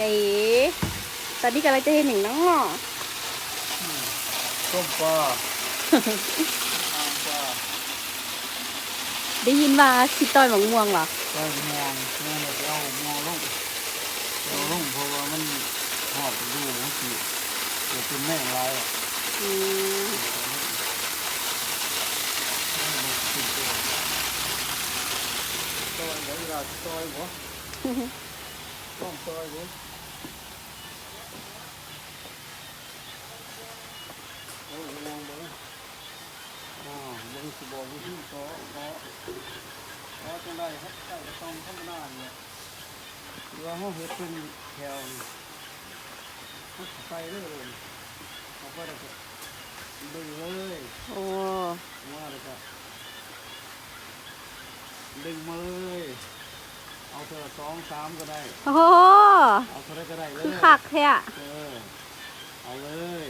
เจ๊ตอนนี้กำลังจะเห็นหนึ่งน้องต้มปลาอ่างปลาได้ยินว่าสิต้อยหมงม่วงเหรอใส่มองมองแล้วก็เอามองลงเอาลงเพราะว่ามันหอบดูมันสิเกิดเป็นแม่งลายอะอืมซอยบ่เวลาซอยบ่ต้องซอยบ่โอ้ยมองบ่อ่ามัน สิบอกวิธีขอขอขอจังไดครับใส่กระตองธรรมดาเนี่ยหรือว่าเฮาเฮ็ดเป็นแถวนี่เฮาใส่เลยเอาไปแล้วก็ดึงเลยโอ้ว่าแล้วก็ดึงมาเลยเอาเธอสองสามก็ได้โอ้โหเอาเท่าไรก็ได้เลยคือคักแท้เออเอาเลย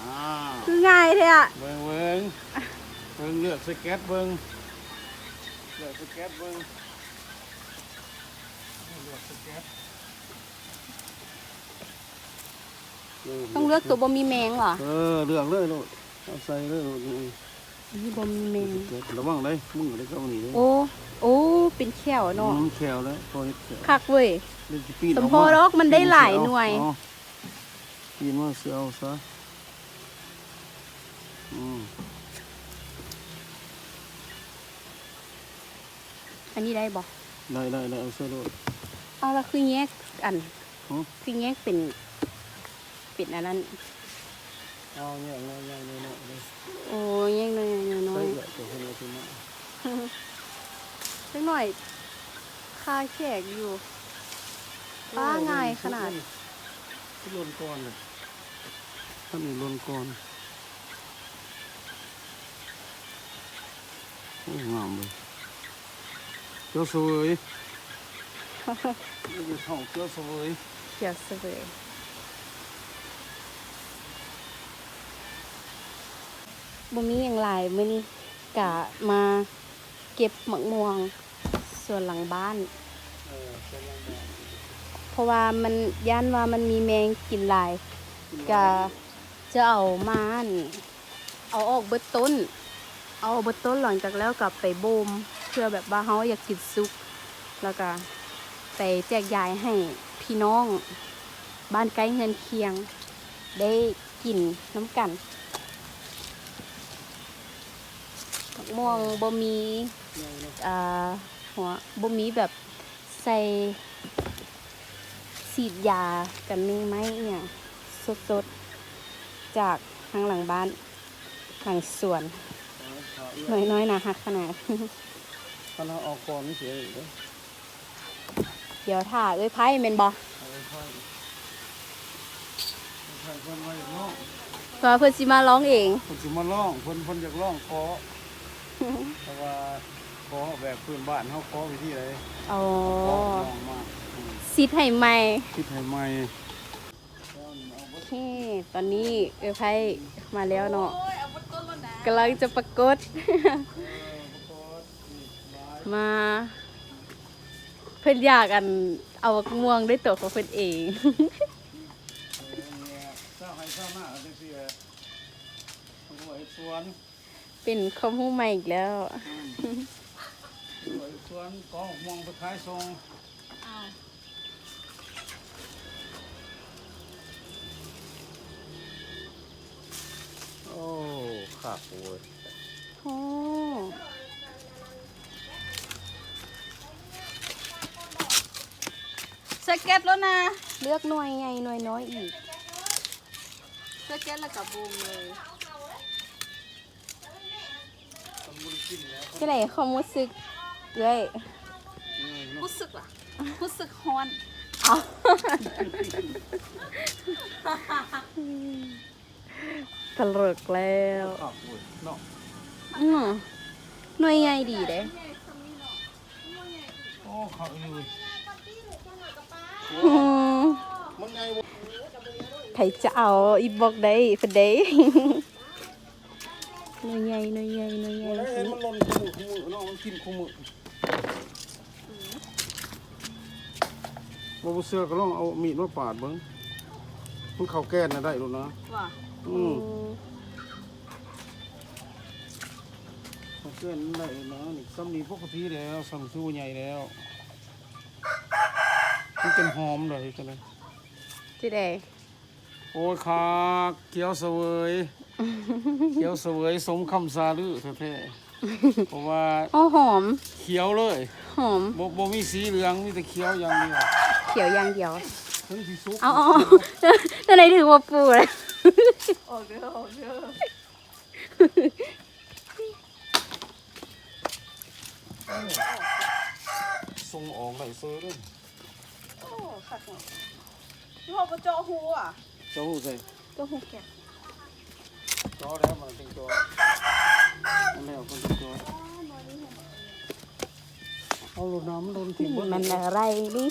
อ่าคือง่ายแท้อะเบิ้งเบิ้ง เบิ้งเลือกสเก็ตเบิ้งเลือกสเก็ตเบิ้งเลือกสเก็ตต้องเลือกตัวบ่มีแมงเหรอ เออเลือกเลยลูกเอาใส่เลยลูกนี่อันนี้บ่มีแมงสเก็ตระวังเลยมึงได้เข้าหนีเลยโอ้โอ้เป็นแขวเนาะมันแขวแล้วพอเฮ็ดแขวคักเว้ยเดี๋ยวสิปีนสมออกพอมาดอกมันได้หลายหน่วยเอาปีนมาเสือเอาซะอืม อันนี้ได้บ่ได้ได้ได้เอาเสือโดดเอาละคือแยกอันหือคือแยกเป็นเป็นอันนั้นเอาเนี่ยเนี่ยเนี่ยเนี่ยเนี่ยเนี่ยโอ้แยกน้อยๆน้อใส่ยเยอะตัวคนละทีนะๆสักหน่อยค่าแขกอยู่ป้าง่ายขนาดที่ลนก่อนเลยท่านนี่ลนก่อนโอ้งามเลย เจ้าสวยนี่คือของเจ้าสวยเขียวเสวยบ่มีอย่างไรมื้อนี้กะมาเก็บหมักม่วงส่วนหลังบ้านเออเป็นยังไงเพราะว่ามันย่านว่ามันมีแมงกินหลายกะจะเอามาอั่นเอาออกเบิดต้น เอาออกเบิดต้นหลังจากแล้วกลับไปบ่ม เพื่อแบบว่าเฮาอยากกินซุปแล้วก็ไปแจกจ่ายให้พี่น้องบ้านใกล้เฮือนเคียง ได้กินน้ำกันมะม่วงบ่มีอ่าหัวบ่มีแบบใส่สีดยากันไม่ไหมอหย่างสดๆ จากทางหลังบ้านหลังสวน น้อยๆนะฮักขนาด ถ้าเราออกก่อนไม่เสียอีกเลยเดี๋ยวถ่าเอ้ยไพ่เมนบอเอาไปค่อยใส่คนมาอย่างน้องเพราะว่าเพื่อนสิมาร้องเอง คนสิมาร้องคนคนอยากร้องขอแต่ว่าขอแบบพื้นบ้านเขาขอวิธีไหนอ๋อขอร้องมาอืมซิดให้ใหม่ คิดให้ใหม่โอเค ตอนนี้เอ้ยไพ่มาแล้วเนาะกำลังจะปรากฏ มาเพื่อนอยากอันเอามะม่วงด้วยตัวของเพื่อนเอง เจ้าให้เจ้าหน้าเอาจังซี่แหละมันก็ว่าเฮ็ดสวนเป็นข้อมูลใหม่อีกแล้วว่าเฮ็ดสวนกองมองไปขายส่งโอ้ขาดโอ้ยโอ้ สเก็ตแล้วนะ เลือกหน่วยไงหน่วยน้อยอีกสเก็ตแล้วกับบูมเลยที่ไหนความรู้สึกเลยรู้สึกล่ะรู้สึกฮ้อนเอาตลกแล้วขาดโอ้ยเนาะอืมหน่วยใหญ่ดีเด้โอ้ขาดอยู่อืมมัน ไงบ่ใครจะเอาอีบอกได้เพิ่นได้หน่วยใหญ่หน่วยใหญ่หน่วยใหญ่ได้เห็นมันหล่นคู่มือคู่มือเนาะมันกินคู่มือบ่บ่เสื้อก็ลองเอามีดมาปาดเบิ่งมันเข้าแก้นน่ะได้ลูกนะว่ะอืมเข้าแก้นได้นะนี่ซ้ำนี้ปกติแล้วซ้ำสู้ใหญ่แล้ว มันเป็นหอมเลยจังได๋จิได้โอ้ยคาเกี๊ยวเสวยเกี๊ยวเสวยสมคำซาลือแท้ๆเพราะว่าโอ้หอม เขียวเลยหอมบ่บ่มีสีเหลืองมีแต่เขียวอย่างเดียวเขียวอย่างเดียวถึงสิสุกเอาเอาตอนไหนถือว่าปูเลยออกเด้อออกเด้อส่งออกได้เซอร์เลย โอ้ขัดหัวพี่พ่อก็เจาะหูอะเจ้าหูใส่เจาะหูแกะจอแล้วมันเป็นจออันแล้วคนเป็นจอเอาลูกน้ำมันโดนทิ้งเบิดมันอะไรนี่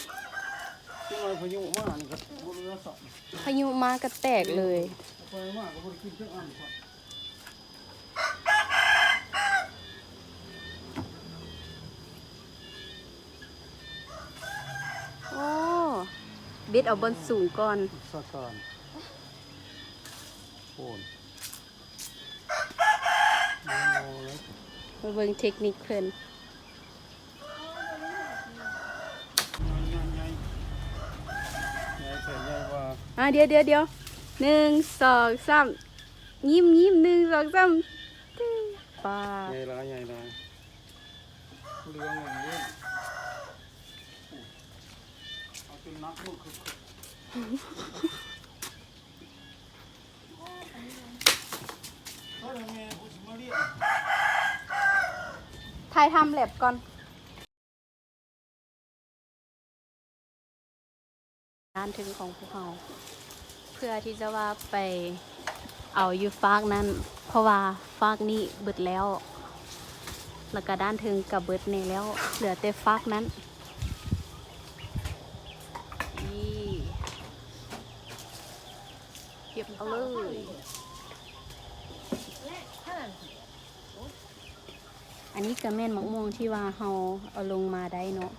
ที่ว่าพายุมานี่ก็บ่เหลือสักพายุมาก็แตกเลย ไฟมาก็บ่ได้กินเพิ่งอันครับ โอ้ บิดเอาบนสูงก่อนสะการโอนโอ้ยมาเบิ่งเทคนิคเพิ่นอะเดี๋ยวเดี๋ยวเดี๋ยวหนึ่งสองสามยิ้มยิ้มหนึ่งสองสามตึ้าใหญ่ลายใหญ่ลายเหลืองอย่างนี้ เอาจนนักลูกคือเฮ้ยแม่กูสิมาเรียกทายทำแลบก่อนด้านถึงของพวกเราเพื่อที่จะว่าไปเอาอยู่ฟากนั้น เพราะว่าฟากนี้เบิดแล้ว แล้วก็ด้านถึงกับเบิดในแล้ว เหลือแต่ฟากนั้น เอาเลยอันนี้ก็แม่นมะม่วงที่ว่าเฮาเอาลงมาได้เนาะ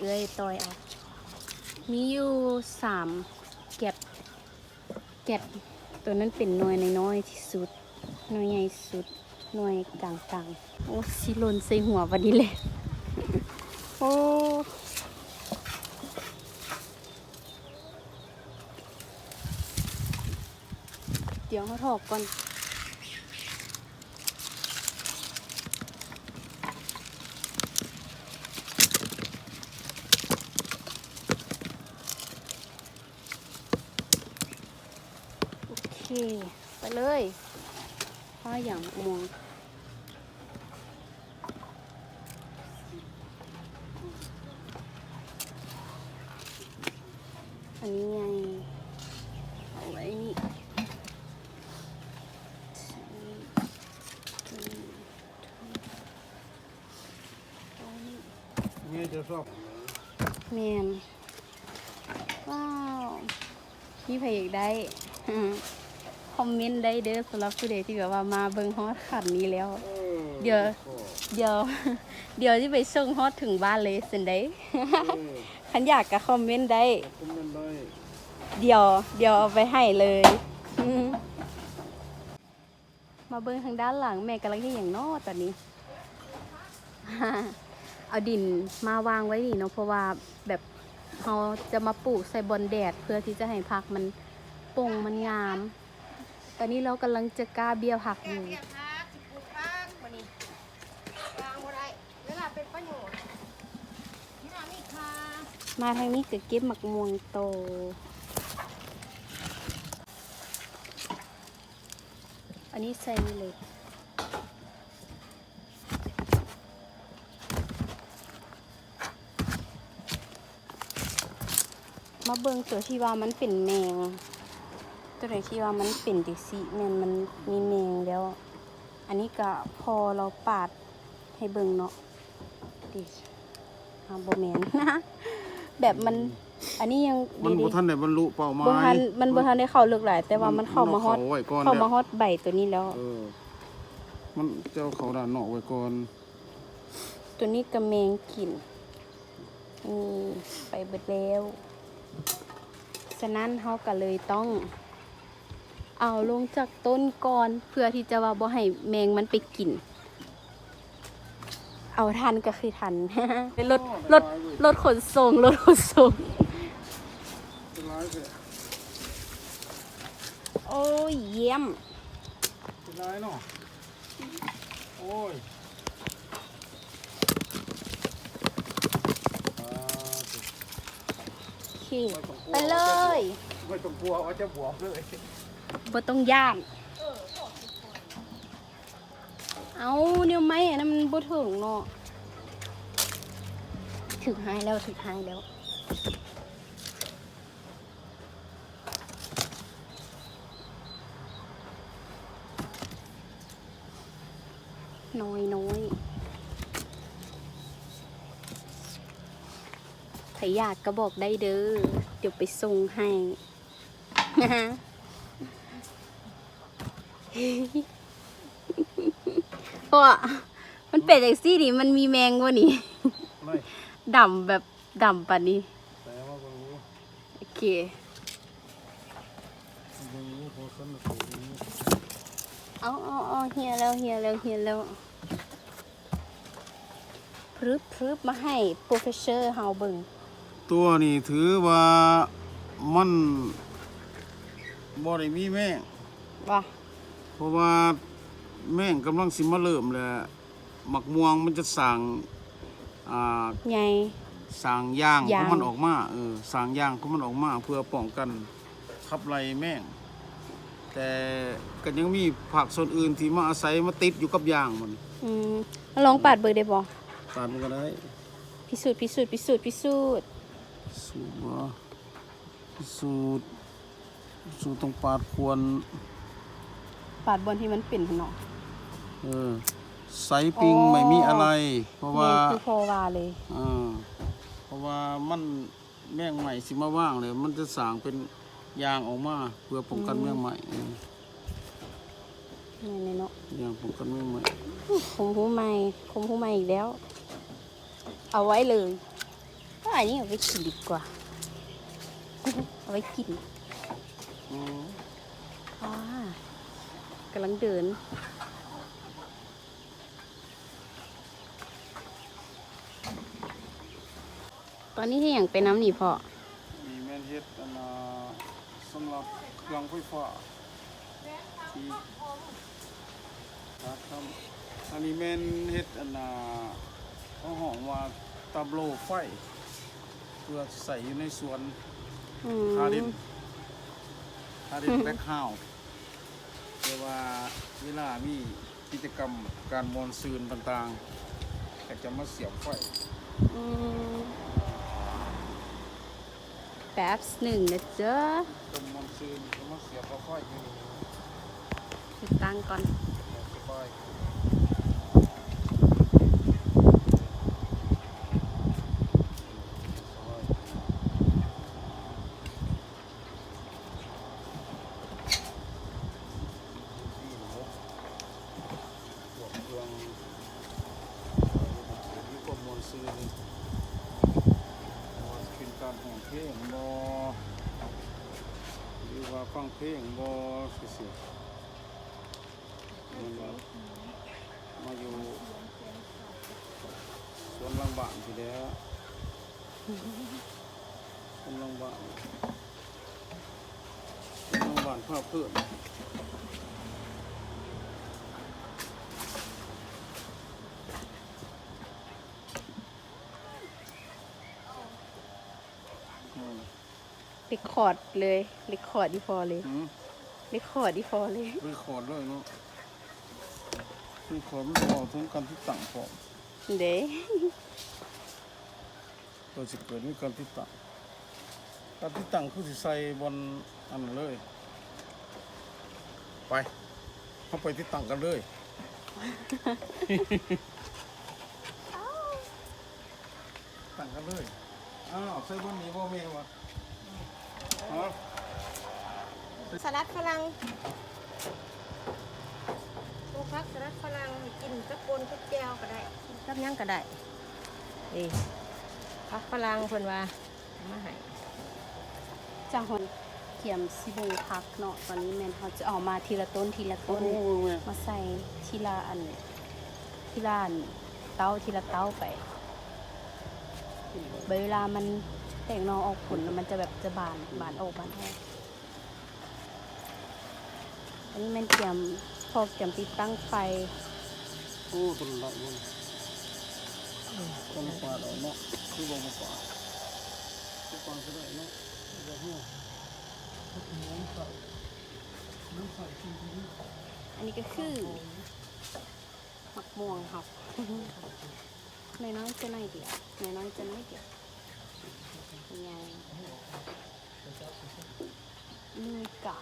เอ้ยตอยเอามีอยู่สามแก็บแก็บตัวนั้นเป็นหน่วยน้อยที่สุดหน่วยใหญ่สุดหน่วยกลางๆโอ้สิลนใส่หัววันนี้เลยโอ้ เดี๋ยวเขาถอกก่อน โอเค ไปเลยข้าอย่างมะม่วงอันนี้ไง เอาไว้นี่อันนี้ตัวนี้ตัวนี้ แม่จะ ชอบแมนว้าวมีใครอยากได้ คอมเมนต์ได้เด้อสำหรับผู้ใดที่แบบว่ามาเบิ่งฮอตขันนี้แล้ว เดี๋ยว เดี๋ยว เดี๋ยวที่ไปส่งฮอตถึงบ้านเลยสินได้คันอยากก็คอมเมนต์ได้คุณมันได้ เดี๋ยว เดี๋ยวเอาไปให้เลยอืมมาเบิ่งทางด้านหลังแม่กำลังที่อย่างนอตอนนี้ เอาดินมาวางไว้นี่เนาะเพราะว่าแบบเราจะมาปลูกใส่บนแดด เพื่อที่จะให้ผักมันป่งมันงาม ตอนนี้เรากำลังจะกล้าเบี้ยผักอยู่เก็บพักสิปลูกพักมานี่วางบ่ได้เวลาเป็นประโยชน์นี่นะนี่ค่ะมาทางนี้ก็เก็บหมักม่วงโตอันนี้ใส่นี่เลย มาเบิ่งตัวที่ว่ามันเป็นแมง ตัวไหนที่ว่ามันเป็นดิสิแมนมันมีแมงแล้ว อันนี้ก็พอเราปาดให้เบิ่งเนาะดิอาโบแมนนะแบบมัน อันนี้ยังมันดีบ่ทันได้บรรลุเป้าหมาๆบ่ทัยนมันบ่ทันได้เข้าลึกหลาย แต่ว่ามันเข้ามาฮอดเอไว้ก่อนเข้าแล้วมาฮอดใบตัวนี้แล้วเออมันเจ้าเขาด่านนอกไว้ก่อน ตัวนี้กระแมงกินนี่ไปเบิดแล้ว ฉะนั้นเขาก็เลยต้อง เอาลงจากต้นก่อน เพื่อที่จะว่าบ่ให้แมงมันไปกิน เอาทันก็คือทัน รถรถรถขนส่งรถขนส่ง โอ้ยเยี่ยม เป็นร้ายเนาะโอ้ยอ่า โอ เค ไปเลยไม่ต้องกลัวว่าจะบวกเลยบ่ต้องย่านเอาเนี่ยไหมอันนั้นมันบ่ถึงเนาะถึงหายแล้วถึงหายแล้วน้อยน้อย ถ้าอยากก็บอกได้เด้อ เดี๋ยวไปส่งให้เพราะว่ามันเป็นอย่างซี่นี่มันมีแมงกว่านี่ไม่ดำแบบดำปานนี้แต่ว่าบางรู้โอเค บางรู้พอสนุกดีเอาเอาเอาเฮียแล้วเฮียแล้วเฮียแล้วพรึบพรึบมาให้โปรเฟสเซอร์เฮาเบิ่ง ตัวนี้ถือว่ามันบ่ได้มีแม่งว่าเพราะว่าแม่งกำลังสิมาเริ่มแหละหมักม่วงมันจะสั่งอ่าไงสั่งยางขยาองงมันออกมาเออสั่งยางของมันออกมาเพื่อป้องกันขับไล่แม่ง แต่ก็ยังมีผักส่วนอื่นที่มาอาศัยมาติดอยู่กับยางมันอืมลองปาดเบิ่งได้บ่ตามมันก็ได้พิสูจน์พิสูจน์พิสูจน์พิสูจน์ สูตรว่าสูตรสูตรตรงปาดควร ปาดบนที่มันเป็นเนาะเออไซปิงอ๋อไม่มีอะไร เพราะว่าแม่นคือพอว่าเลยอ่าเพราะว่ามันแมงใหม่สิมาว่างเลย มันจะสร้างเป็นยางออกมาเพื่อป้องกันแมงใหม่เออนี่นเนาะยางป้องกันแมงใหม่คมหูใหม่คมหูใหม่อีกแล้ว เอาไว้เลย ก็อันนี้เอาไว้กินดีกว่า เอาไว้กินอ่ากำลังเดิน ตอนนี้ที่อย่างไปน้ำหนีพอมีแมนเฮ็ดอันน่ะสำหรับเครื่องไฟฟ้าที่ครับครับอันนี้แมนเฮ็ดอันน่ะเขาห้องว่าตาโลไฟ พื่อใส่อยู่ในสวนอืฮารินมฮารินแบ็คฮาวแต่ว่าเวลามีกิจกรรมการมอนซืนต่างๆก็จะมาเสียบไฟ อืมแป๊บหนึ่งนะจ๊ะกรมมอนซืนก็มาเสียบเอาไฟอยู่นี่ติดตั้งก่อน สบายสบายที่หกพวกเครื่องมีความมอน ซืนว่าจะเป็นการห้องเพลงบอหรือว่าฟังเพลงบอสียๆมันว่ามาอยู่สวนลังบ้านทีเดียวสวนลังบ้านสวนลังบ้านภาพเพื่อน รคคอร์ดเลยเรคคอร์ดดีพอเลยอืมเรคคอร์ดดีพอเลย รีคอร์ดด้วยเนาะรีคอร์ดมันบอกถึงการที่ตั้งพร้อมเด้ตัวสิเกิดมีการที่ตั้งการที่ตั้งคือสิใส่บนอันนั้นเลย ไปเข้าไปที่ตั้งกันเลยตั้งกันเลย อ้าวใส่บนนี้บ่แม่นวะฮะ สลัดฝรั่งพวกพักสลัดฝรั่งกินกับปนกับแจวก็ได้กินกับหยังก็ได้เอ้พักฝรั่งเพิ่นว่าเอามาให้จากหอนเขียมสิบงพักเนาะตอนนี้แมนเขาจะเอามาทีละต้นทีละโอ้ต้นโหแม่มาใส่ทีละอันทีละอันเต้าทีละเต้าไปเวลามัน แตกนอออกผลมันจะแบบจะบานบานออกบานออกอันนี้มันเตรียมพอเตรียมติดตั้งไฟโอ้ต้นละมันต้นปลาดอกเนาะคือบ่บ่ปลาคือปลาก็ได้เนาะเดี๋ยวฮู้น้ำใส่น้ำใส่กินที่นี่อันนี้ก็คือหมักม่วงครับน้อยๆจะน้อยเดียวน้อยจะไม่เดียว nhà nuôi cỏ.